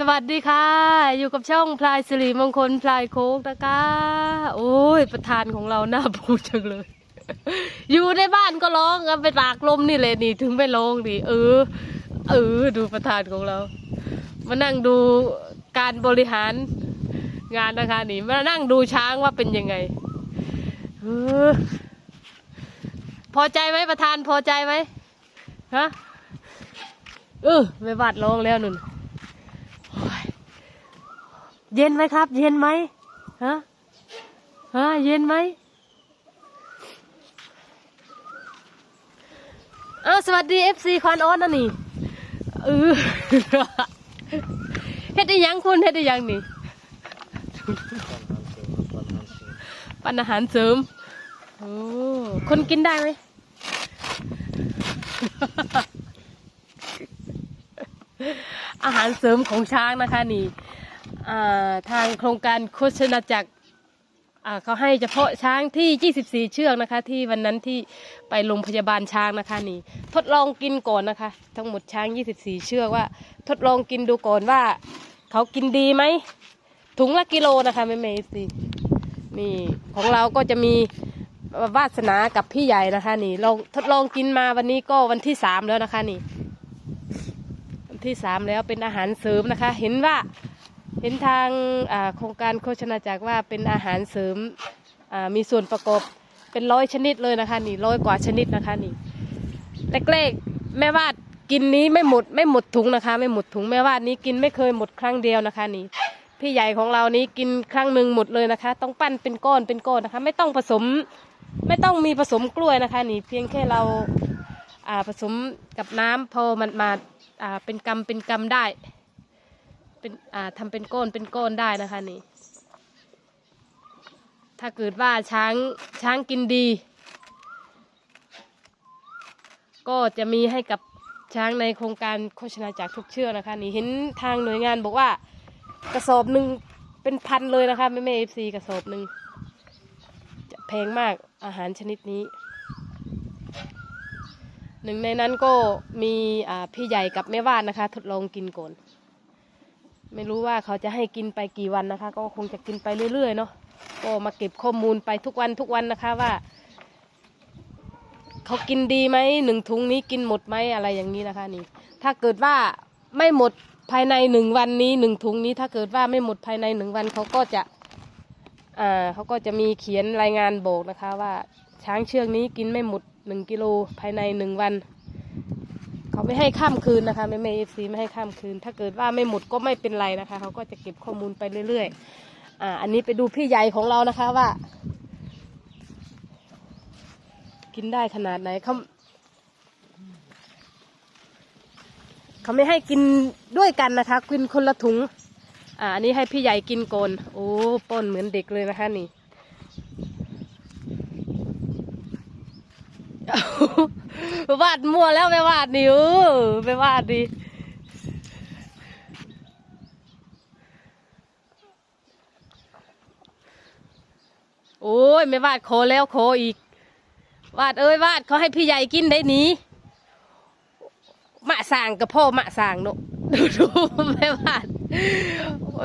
สวัสดีค่ะ อยู่กับช่องพลายสิริมงคลพลายโค้กนะคะโอ้ยประธานของเราหน้าพูดจังเลย อยู่ในบ้านก็ร้องกันไปตากลมนี่เลยนี่ถึงไม่ร้องดิเออ เออ ดูประธานของเรา มานั่งดูการบริหารงานนะคะนี่มานั่งดูช้างว่าเป็นยังไงเออพอใจไหมประธานพอใจไหมฮะเออไม่บาดร้องแล้วนุ่น เย็นไหมครับ เย็นไหมฮะฮะเย็นไหมอ้าวสวัสดีเอฟซีควันออนนะนี่เออเฮ็ดได้ยังคุณเฮ็ดได้ยังนี่ปันอาหารเสริมโอ้คนกินได้ไหมอาหารเสริมของช้างนะคะนี่ ทางโครงการโฆษณาจักรเขาให้เฉพาะช้างที่ 24 เชือกนะคะ ที่วันนั้นที่ไปโรงพยาบาลช้างนะคะนี่ ทดลองกินก่อนนะคะ ทั้งหมดช้าง 24 เชือกว่า ทดลองกินดูก่อนว่า เขากินดีไหมถุงละกิโลนะคะแม่เมย์สินี่ของเราก็จะมีวาสนากับพี่ใหญ่นะคะ นี่ลองทดลองกินมาวันนี้ก็วันที่สามแล้วนะคะนี่ วันที่สามแล้วเป็นอาหารเสริมนะคะ เห็นว่า เห็นทางโครงการโฆษณาจากว่าเป็นอาหารเสริมมีส่วนประกอบเป็นร้อยชนิดเลยนะคะนี่ร้อยกว่าชนิดนะคะนี่แรกๆแม่วาดกินนี้ไม่หมดไม่หมดถุงนะคะ ไม่หมดถุงแม่วาดนี้กินไม่เคยหมดครั้งเดียวนะคะนี่พี่ใหญ่ของเรานี้กินครั้งหนึ่งหมดเลยนะคะ ต้องปั้นเป็นก้อนเป็นก้อนนะคะ ไม่ต้องผสมไม่ต้องมีผสมกล้วยนะคะ นี่เพียงแค่เราอ่าผสมกับน้ำพอมันมาอ่าเป็นกำเป็นกำได้ เป็นอ่าทำเป็นก้อนเป็นก้อนได้นะคะนี่ ถ้าเกิดว่าช้างช้างกินดี ก็จะมีให้กับช้างในโครงการโฆษณาจากทุกเชือกนะคะ นี่เห็นทางหน่วยงานบอกว่ากระสอบหนึ่งเป็นพันเลยนะคะแม่แม่เอฟซีกระสอบหนึ่งจะแพงมากอาหารชนิดนี้ หนึ่งในนั้นก็มีพี่ใหญ่กับแม่ว่านนะคะ ทดลองกินก่อน ไม่รู้ว่าเขาจะให้กินไปกี่วันนะคะ ก็คงจะกินไปเรื่อยๆเนาะก็มาเก็บข้อมูลไปทุกวันทุกวันนะคะว่า เขากินดีไหมหนึ่งถุงนี้กินหมดไหมอะไรอย่างนี้นะคะนี่ ถ้าเกิดว่าไม่หมดภายในหนึ่งวันนี้หนึ่งถุงนี้ถ้าเกิดว่าไม่หมดภายในหนึ่งวันเขาก็จะอ่าเขาก็จะมีเขียนรายงานบอกนะคะว่าช้างเชือกนี้กินไม่หมดหนึ่งกิโลภายในหนึ่งวัน เขาไม่ให้ข้ามคืนนะคะไม่ไม่เอฟซีไม่ให้ข้ามคืน ถ้าเกิดว่าไม่หมดก็ไม่เป็นไรนะคะ เขาก็จะเก็บข้อมูลไปเรื่อยๆ อ่า อันนี้ไปดูพี่ใหญ่ของเรานะคะว่า กินได้ขนาดไหนเขาเขาไม่ให้กินด้วยกันนะคะกินคนละถุง อ่าอันนี้ให้พี่ใหญ่กินก่อนโอ้ป้นเหมือนเด็กเลยนะคะนี่ วาดมั่วแล้วไปวาดนี่เออไปวาดดิโอ้ยไม่วาดขอแล้วขออีก วาดเอ้ยวาดเขาให้พี่ใหญ่กินได้หนี้มะสั่งกับพ่อมะสั่งเนอะดูดูไม่วาด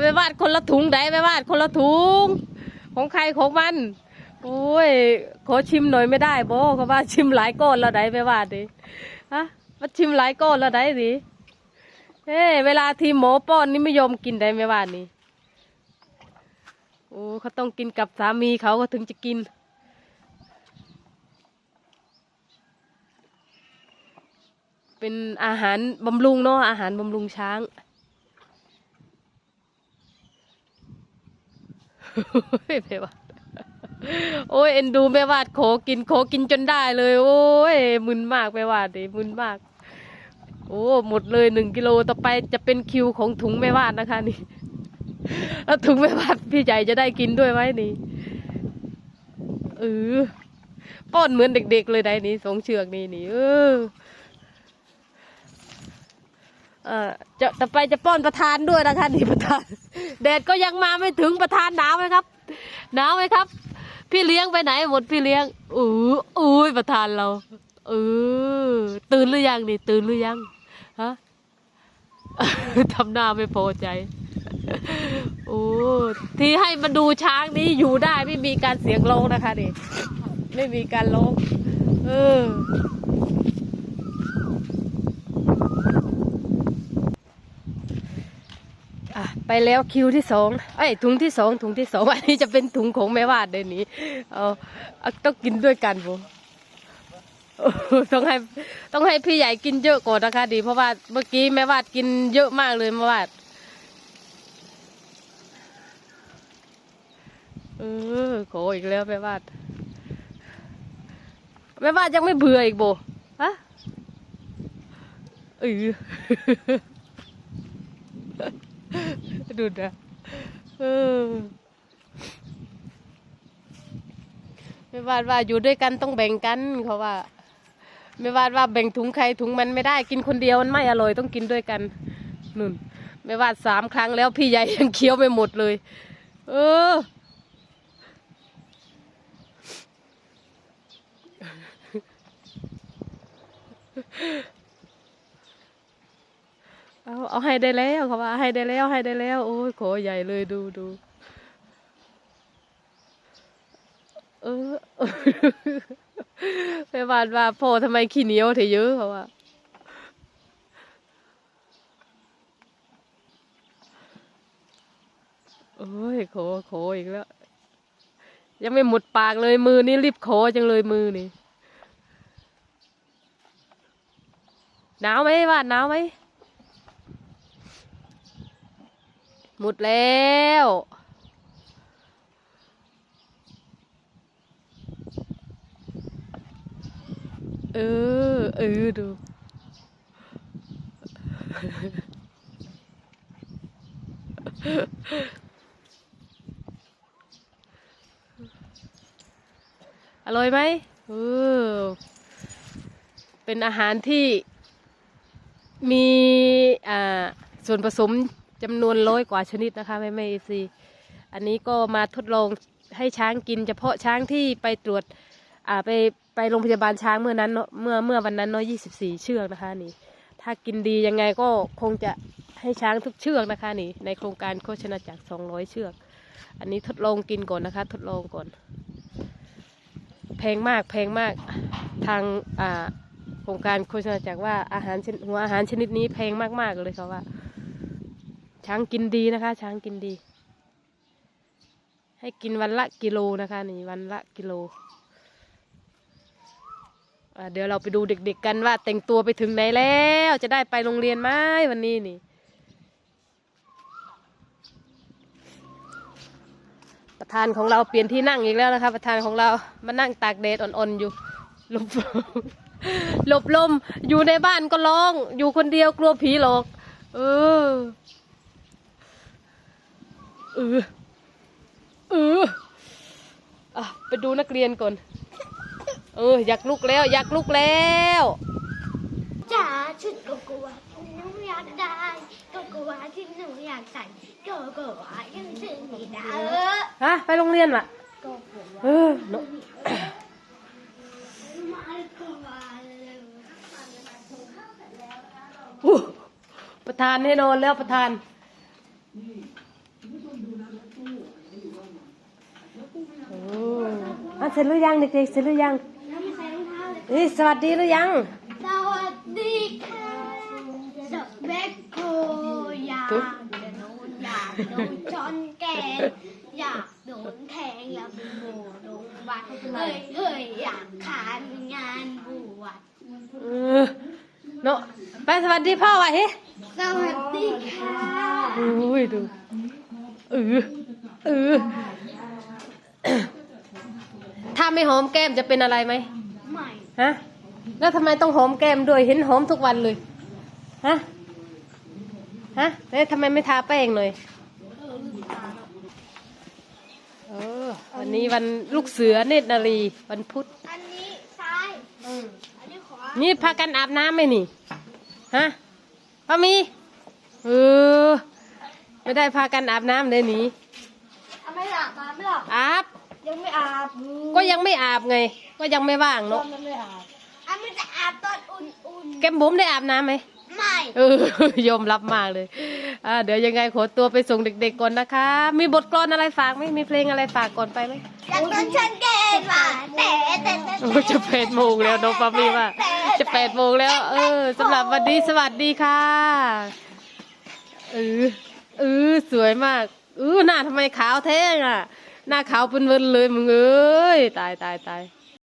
ไม่วาดคนละถุงได้ไม่วาดคนละถุงของใครของมัน โอ้ย ขอชิมหน่อยไม่ได้บ่เขาว่าชิมหลายก้อนแล้วได้ไปว่าดิฮะมาชิมหลายก้อนแล้วได้ดิเอ้เวลาทีหมอป้อนนี่ไม่ยอมกินได้ไม่ว่านี่โอ้เขาต้องกินกับสามีเขาก็ถึงจะกิน เป็นอาหารบำรุงเนาะอาหารบำรุงช้างไปว่า โอ้ยเอ็นดูแม่วาดโขกินโขกินจนได้เลย โอ้ยมึนมากแม่วาดดิมึนมาก โอ้หมดเลยหนึ่งกิโลต่อไปจะเป็นคิวของถุงแม่วาดนะคะนี่แล้วถุงแม่วาดพี่ใหญ่จะได้กินด้วยไหมนี่เออป้อนเหมือนเด็ก ๆ เลยได้นี่สองเชือกนี่นี่เออเออจะต่อไปจะป้อนประธานด้วยนะคะนี่ประธานแดดก็ยังมาไม่ถึงประธานหนาวไหมครับหนาวไหมครับ พี่เลี้ยงไปไหนหมดพี่เลี้ยงอู้อุ้ยประธานเราเออตื่นหรือยังนี่ตื่นหรือยังฮะทำหน้าไม่พอใจโอ้ที่ให้มาดูช้างนี้อยู่ได้ไม่มีการเสียงร้องนะคะนี่ไม่มีการร้องเออ อะ ไปแล้วคิวที่สองไอ้ถุงที่สองถุงที่สองอันนี้จะเป็นถุงของแม่วาดเดี๋ยวนี้เอาเอต้องกินด้วยกันผมต้องให้ต้องให้พี่ใหญ่กินเยอะก่อนนะคะ ดี เพราะว่าเมื่อกี้แม่วาดกินเยอะมากเลยแม่วาดเออขออีกแล้วแม่วาดแม่วาดยังไม่เบื่ออีกโบฮะเออ ดูนะเออไม่ว่าว่าอยู่ด้วยกันต้องแบ่งกันเขาว่า ไม่ว่าว่าแบ่งถุงใครถุงมันไม่ได้กินคนเดียวมันไม่อร่อยต้องกินด้วยกันนุ่นไม่ว่าสามครั้งแล้วพี่ใหญ่ยังเคี้ยวไม่หมดเลย เออเอาเอาให้ได้แล้วเขาว่าให้ได้แล้วให้ได้แล้ว โอ้ยขอใหญ่เลยดูดูเออไปบานว่าพ่อทำไมขี้เหนียวเถอะเยอะเขาว่าโอ้ยขอขออีกแล้ว ยังไม่หมดปากเลยมือนี่รีบขอจังเลยมือนี่หนาวไหมว่าหนาวไหม หมดแล้ว เออ เออ ดู อร่อยไหมเออ เป็นอาหารที่มี อ่า ส่วนผสม จำนวนร้อยกว่าชนิดนะคะแม่แม่เอซีอันนี้ก็มาทดลองให้ช้างกิน เฉพาะช้างที่ไปตรวจอ่าไปไปโรงพยาบาลช้างเมื่อนั้นเนอะเมื่อเมื่อวันนั้นเนาะยี่สิบสี่เชือกนะคะนี่ ถ้ากินดียังไงก็คงจะให้ช้างทุกเชือกนะคะนี่ ในโครงการโฆษณาจากสองร้อยเชือก อันนี้ทดลองกินก่อนนะคะ ทดลองก่อน แพงมากแพงมากทางอ่าโครงการโฆษณาจากว่าอาหารหัวอาหารชนิดนี้แพงมากๆเลยเขาว่า ช้างกินดีนะคะ ช้างกินดี ให้กินวันละกิโลนะคะนี่วันละกิโลเดี๋ยวเราไปดูเด็กๆกันว่า แต่งตัวไปถึงไหนแล้วจะได้ไปโรงเรียนไหมวันนี้นี่ประธานของเราเปลี่ยนที่นั่งอีกแล้วนะคะ ประธานของเรามานั่งตากแดดอ่อนๆอยู่หลบหลบลมอยู่ในบ้านก็ร้อง อยู่คนเดียวกลัวผีหลอก เออ ออเอออะไปดูนักเรียนก่อน เออ อยากลุกแล้ว อยากลุกแล้วจ๋าชุดโกโกวาที่หนูอยากได้โกโกวาที่หนูอยากใส่โกโกวายังซื้อไม่ได้เออฮะไปโรงเรียนวะโกโกวาเออเนอะไม่โกวาเลยอู้ประธานให้นอนแล้วประธาน โอ้อะเสร็จหรือยังเด็กๆเสร็จหรือยังแล้วไม่ใส่รองเท้าเลยเอ้ยสวัสดีหรือยัง สวัสดีค่ะสเปกโกอยากจะโดนอยากโดนชนแกงอยากโดนแทงอยากโบโดนบาดเฮ้ยเฮ้ยอยากขานงานบวชเออเนาะไปสวัสดีพ่อวะเฮ้สวัสดีค่ะ อุ้ยดู เออเออถ้าไม่หอมแก้มจะเป็นอะไรไหมใหม่ฮะแล้วทำไมต้องหอมแก้มด้วยเห็นหอมทุกวันเลยฮะฮะแล้วทำไมไม่ทาแป้งหน่อยเออลืมตาแล้วเออวันนี้วันลูกเสือเนตรนารีวันพุธอันนี้ซ้ายอันนี้ขวานี่พากันอาบน้ำไหมนี่ฮะพ่อมีเออ ไม่ได้พากันอาบน้ำเลยหนีทำไมอาบน้ำไม่หรออาบ ยังไม่อาบก็ยังไม่อาบไง ก็ยังไม่ว่างเนาะมันไม่อาบอันมันจะอาบตอนอุ่นแก้มบุ๋มได้อาบน้ำไหม ๆ ไม่ เออยอมรับมากเลยอ่าเดี๋ยวยังไงขอตัวไปส่งเด็กๆก่อนนะคะ มีบทกลอนอะไรฝากไหมมีเพลงอะไรฝากก่อนไปไหมอยากโดนฉันแกล้งว่ะแต่แต่แต่โอ้จะแปดโมงแล้วน้องปามี่ว่า จะแปดโมงแล้ว เออสำหรับวันนี้สวัสดีค่ะเออ เออสวยมากเออหน้าทำไมขาวแท้งอะ หน้าขาวเป็นเวินเลยมึงเอ้ยตายตายตาย